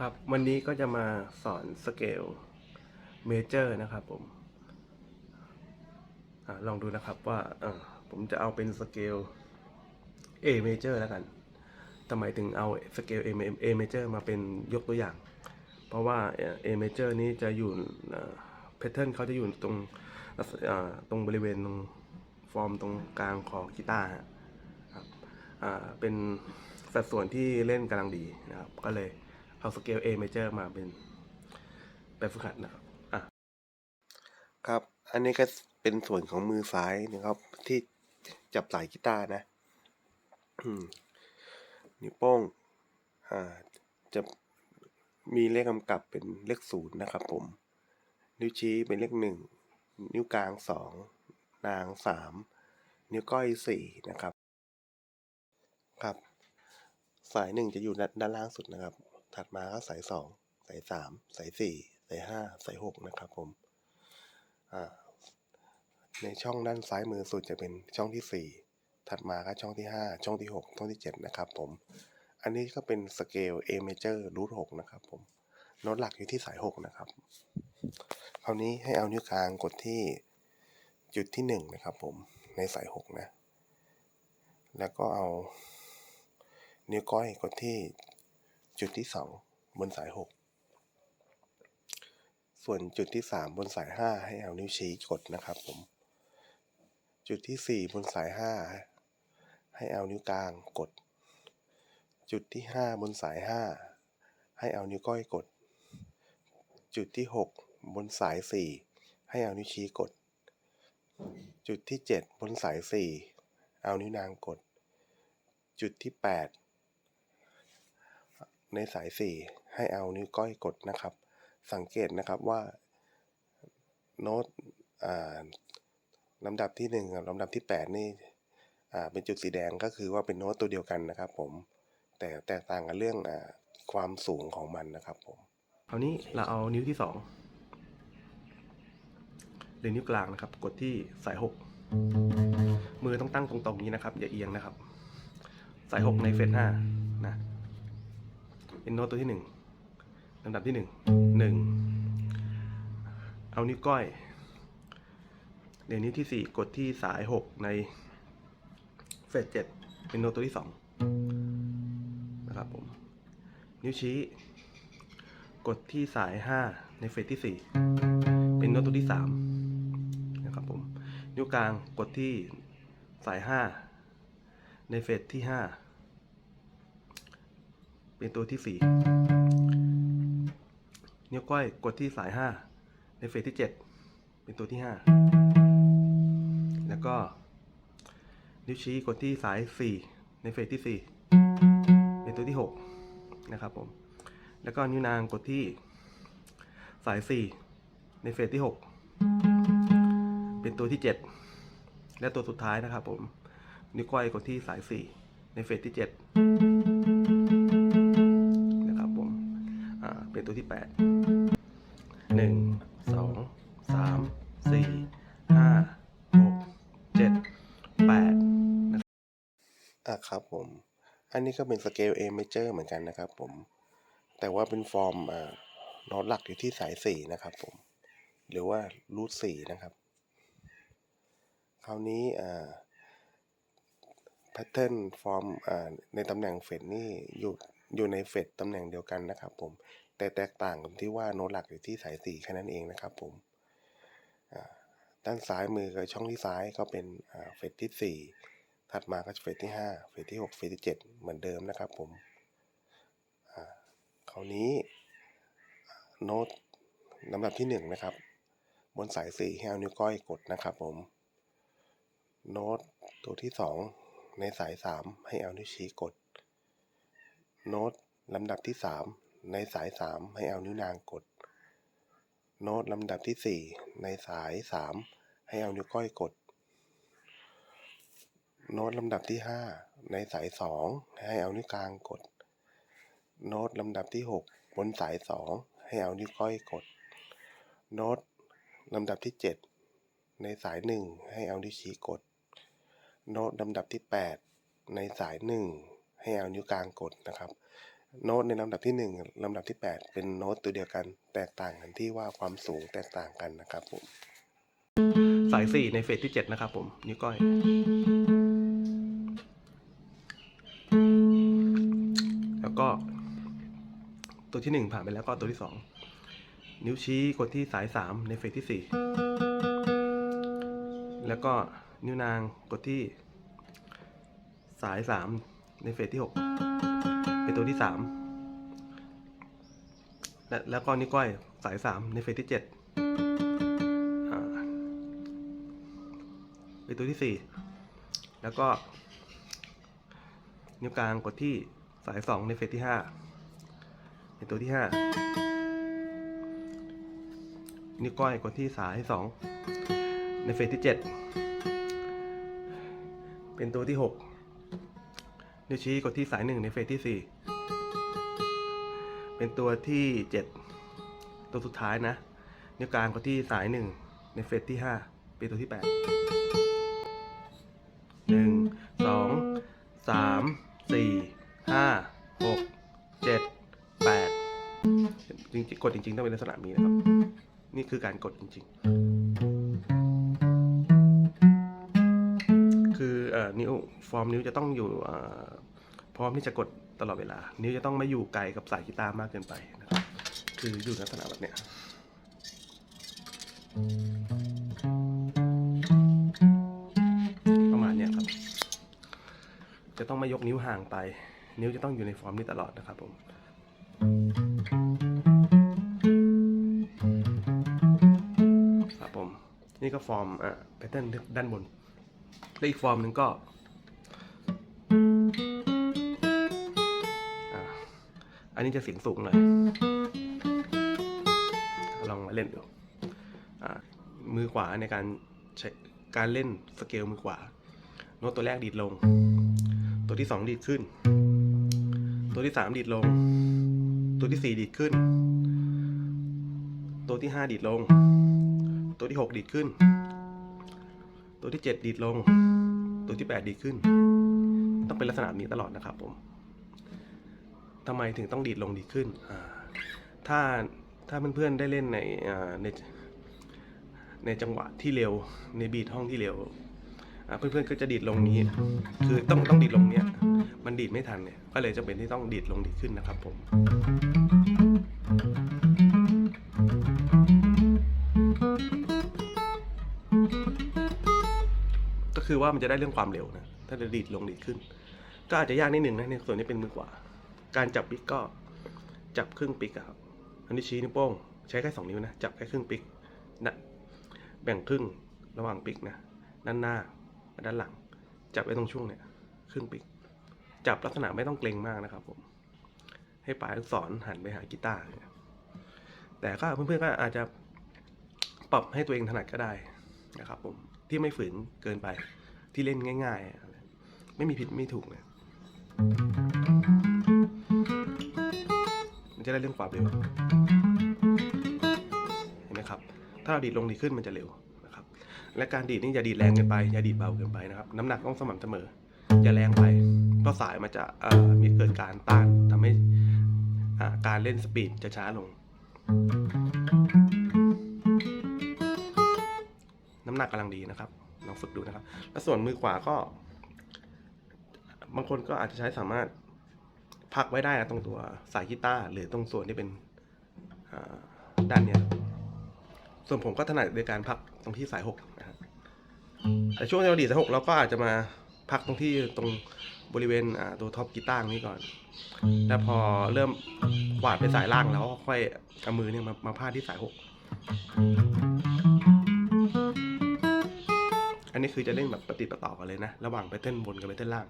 ครับวันนี้ก็จะมาสอนสเกลเมเจอร์นะครับผมอลองดูนะครับว่าผมจะเอาเป็นสเกล A major แล้วกันทำไมถึงเอาสเกล A A major มาเป็นยกตัวอย่าง เพราะว่าเอ่อ A major นี้จะอยู่แพทเทิร์นเขาจะอยู่ตรงตรงบริเวณตรงฟอร์มตรงกลางของกีตาร์ครับเป็นสัดส่วนที่เล่นกำลังดีนะครับก็เลย เอาสเกล A major มาเป็นแบบฝึกหัดนะครับอะครับ อันนี้ก็เป็นส่วนของมือซ้ายนะครับ ที่จับสายกีตาร์นะนิ้วโป้งอ่าจะมีเลขกำกับเป็นเลขศูนย์นะครับผม นิ้วชี้เป็นเลขหนึ่ง นิ้วกลางสองนางสามนิ้วก้อยสี่นะครับ ครับ สายหนึ่งจะอยู่ด้านล่างสุดนะครับ ถัดมาก็สายสองสายสามสายสี่สายห้าสายหกนะครับผมในช่องด้านซ้ายมือสุดจะเป็นช่องที่สี่ถัดมาก็ช่องที่ 5 ช่องที่ 6 ช่องที่ 7 นะครับผม อันนี้ก็เป็นสเกล A major root 6นะครับผม โน้ตหลักอยู่ที่สาย 6 นะครับ คราวนี้ให้เอานิ้วกลางกดที่จุดที่ 1 นะครับผม ในสาย 6 นะ แล้วก็เอานิ้วก้อยกดที่ จุดที่ 2 บนสาย 6 ส่วนจุดที่ 3 บนสาย 5 ให้เอานิ้วชี้กดนะครับผม จุดที่ 4 บนสาย 5 ให้เอานิ้วกลางกด จุดที่ 5 บนสาย 5 ให้เอานิ้วก้อยกด จุดที่ 6 บนสาย 4 ให้เอานิ้วชี้กด จุดที่ 7 บนสาย 4 เอานิ้วนางกด จุดที่ 8 ในสาย 4 ให้เอานิ้วก้อยกดนะครับ สังเกตนะครับว่าโน้ตอ่าลำดับที่หนึ่งกับลำดับที่แปดนี่อ่าเป็นจุดสีแดงก็คือว่าเป็นโน้ตตัวเดียวกันนะครับ ผม แต่แตกต่างกันเรื่องอ่าความสูงของมันนะครับ ผมคราวนี้เราเอานิ้วที่สองหรือนิ้วกลางนะครับ กดที่สายหกมือต้องตั้งตรงๆนี้นะครับ อย่าเอียงนะครับ สายหกในเฟสห้านะ เป็นโน้ตตัวที่หนึ่งลำดับที่หนึ่งหนึ่งเอานิ้วก้อยเดี๋ยวนี้ที่สี่กดที่สายหกในเฟสเจ็ดเป็นโน้ตตัวที่สองนะครับผม นิ้วชี้ กดที่สายห้าในเฟสที่สี่เป็นโน้ตตัวที่สามนะครับผม นิ้วกลางกดที่สายห้าในเฟสที่ห้า เป็นตัวที่สี่นิ้วก้อยกดที่สายห้าในเฟสที่เจ็ดเป็นตัวที่ห้าแล้วก็ นิ้วชี้กดที่สาย 4 ในเฟสที่ 4 เป็นตัวที่ 6 นะครับผม แล้วก็นิ้วนางกดที่สาย 4 ในเฟสที่ 6 เป็นตัวที่ 7 และตัวสุดท้ายนะครับผม นิ้วก้อยกดที่สาย 4 ในเฟสที่ 7 เป็นตัวที่ 8 1 2 3 4 5 6 7 8นะครับอะครับผม อันนี้ก็เป็นสเกล A major เหมือนกันนะครับผม แต่ว่าเป็นฟอร์มอ่าโน้ตหลักอยู่ที่สาย 4 นะครับผม หรือว่ารูท4นะครับ คราวนี้อ่าแพทเทิร์นฟอร์มในตำแหน่งเฟดนี่อยู่อยู่ในเฟดตำแหน่งเดียวกันนะครับผม แต่แตกต่างกันที่ว่าโน้ตหลักอยู่ที่สาย4แค่นั้นเองนะครับผมด้านซ้ายมือกับช่องที่ซ้ายก็เป็นเฟสที่ 4 ถัดมาก็จะเฟสที่ 5 เฟสที่ 6 เฟสที่ 7 เหมือนเดิมนะครับผมคราวนี้โน้ตลำดับที่ 1 นะครับ บนสาย 4 ให้เอานิ้วก้อยกดนะครับผม โน้ตตัวที่ 2 ในสาย 3 ให้เอานิ้วชี้กด โน้ตลำดับที่ 3 ในสาย 3 ให้เอานิ้วนางกด โน้ตลำดับที่ 4 ในสาย 3 ให้เอานิ้วก้อยกด โน้ตลำดับที่ 5 ในสาย 2 ให้เอานิ้วกลางกด โน้ตลำดับที่ 6 บนสาย 2 ให้เอานิ้วก้อยกด โน้ตลำดับที่ 7 ในสาย 1 ให้เอานิ้วชี้กด โน้ตลำดับที่ 8 ในสาย 1 ให้เอานิ้วกลางกดนะครับ โน้ตในลำดับที่หนึ่งลำดับที่แปดเป็นโน้ตตัวเดียวกัน แตกต่างกันที่ว่าความสูงแตกต่างกันนะครับผม สายสี่ในเฟสที่เจ็ดนะครับผมนิ้วก้อย แล้วก็ ตัวที่หนึ่งผ่านไปแล้วก็ตัวที่สองนิ้วชี้กดที่สายสามในเฟสที่สี่แล้วก็นิ้วนางกดที่ สายสามในเฟสที่หก เป็นตัวที่สามและแล้วก็นิ้วก้อยสายสามในเฟสที่เจ็ดเป็นตัวที่สี่แล้วก็นิ้วกลางกดที่สายสองในเฟสที่ห้าเป็นตัวที่ห้านิ้วก้อยกดที่สายสองในเฟสที่เจ็ดเป็นตัวที่หก นิ้วชี้กดที่สายหนึ่งในเฟสที่สี่เป็นตัวที่เจ็ดตัวสุดท้ายนะ นิ้วกลางกดที่สายหนึ่งในเฟสที่ห้าเป็นตัวที่แปดหนึ่งสองสามสี่ห้าหกเจ็ดแปดจริงๆกดจริง ๆ ต้องเป็นลักษณะนี้นะครับ นี่คือการกดจริง ๆ นิ้วฟอร์มนิ้วจะต้องอยู่พร้อมที่จะกดตลอดเวลา นิ้วจะต้องไม่อยู่ไกลกับสายกีตาร์มากเกินไปนะครับ คืออยู่ในลักษณะแบบเนี้ยประมาณเนี้ยครับ จะต้องไม่ยกนิ้วห่างไป นิ้วจะต้องอยู่ในฟอร์มนี้ตลอดนะครับผมครับผม นี่ก็ฟอร์มอะแพทเทิร์นด้านบน และอีกฟอร์มหนึ่งก็อันนี้จะเสียงสูงหน่อยลองมาเล่นดูอะมือขวาในการใช้การเล่นสเกลมือขวา โน้ตตัวแรกดีดลง ตัวที่สองดีดขึ้น ตัวที่สามดีดลง ตัวที่สี่ดีดขึ้น ตัวที่ห้าดีดลง ตัวที่หกดีดขึ้น ตัวที่เจ็ดดีดลง ตัวที่แปดดีขึ้น ต้องเป็นลักษณะนี้ตลอดนะครับผมทำไมถึงต้องดีดลงดีขึ้นอ่าถ้าถ้าเพื่อนๆได้เล่นในในในจังหวะที่เร็วในบีทห้องที่เร็วอ่าเพื่อนๆก็จะดีดลงนี้ คือต้องต้องดีดลงเนี้ย มันดีดไม่ทันเนี่ย ก็เลยจำเป็นที่ต้องดีดลงดีขึ้นนะครับผม คือว่ามันจะได้เรื่องความเร็วนะถ้าจะดีดลงดีดขึ้น ก็อาจจะยากนิดหนึ่งนะในส่วนนี้เป็นมือขวา การจับปิกก็จับครึ่งปิกครับอันนี้ชี้นิ้วโป้งใช้แค่สองนิ้วนะจับแค่ครึ่งปิกนะแบ่งครึ่งระหว่างปิกนะด้านหน้าด้านหลัง จับไว้ตรงช่วงเนี่ยครึ่งปิก จับลักษณะไม่ต้องเกรงมากนะครับผมให้ปลายลูกศรหันไปหากีตาร์เนี่ยแต่ก็เพื่อนๆก็อาจจะปรับให้ตัวเองถนัดก็ได้นะครับผมที่ไม่ฝืนเกินไป ที่เล่นง่าย ๆ ไม่มีผิดไม่ถูกเนี่ยมันจะได้เรื่องความเร็วเห็นไหมครับ ถ้าเราดีดลงดีขึ้นมันจะเร็วนะครับ และการดีดนี่อย่าดีดแรงเกินไป อย่าดีดเบาเกินไปนะครับ น้ำหนักต้องสม่ำเสมอ อย่าแรงไป เพราะสายมันจะมีเกิดการต้านทำให้การเล่นสปีดจะช้าลง น้ำหนักกำลังดีนะครับ ฝึกดูนะครับ แล้วส่วนมือขวาก็ บางคนก็อาจจะใช้สามารถพักไว้ได้นะตรงตัวสายกีตาร์หรือตรงส่วนที่เป็นด้านเนี้ยส่วนผมก็ถนัดในการพักตรงที่สายหกนะครับแต่ช่วงที่เราดีสายหกเราก็อาจจะมาพักตรงที่ตรงบริเวณตัวท็อปกีตาร์นี้ก่อน แล้วพอเริ่มกวาดไปสายล่างแล้วก็ค่อยเอามือเนี่ยมามาพาดที่สายหก นนี้คือจะเล่นแบบปฏิประต่อกันเลยนะ ระหว่างไปเต้นบนกับไปเต้นล่าง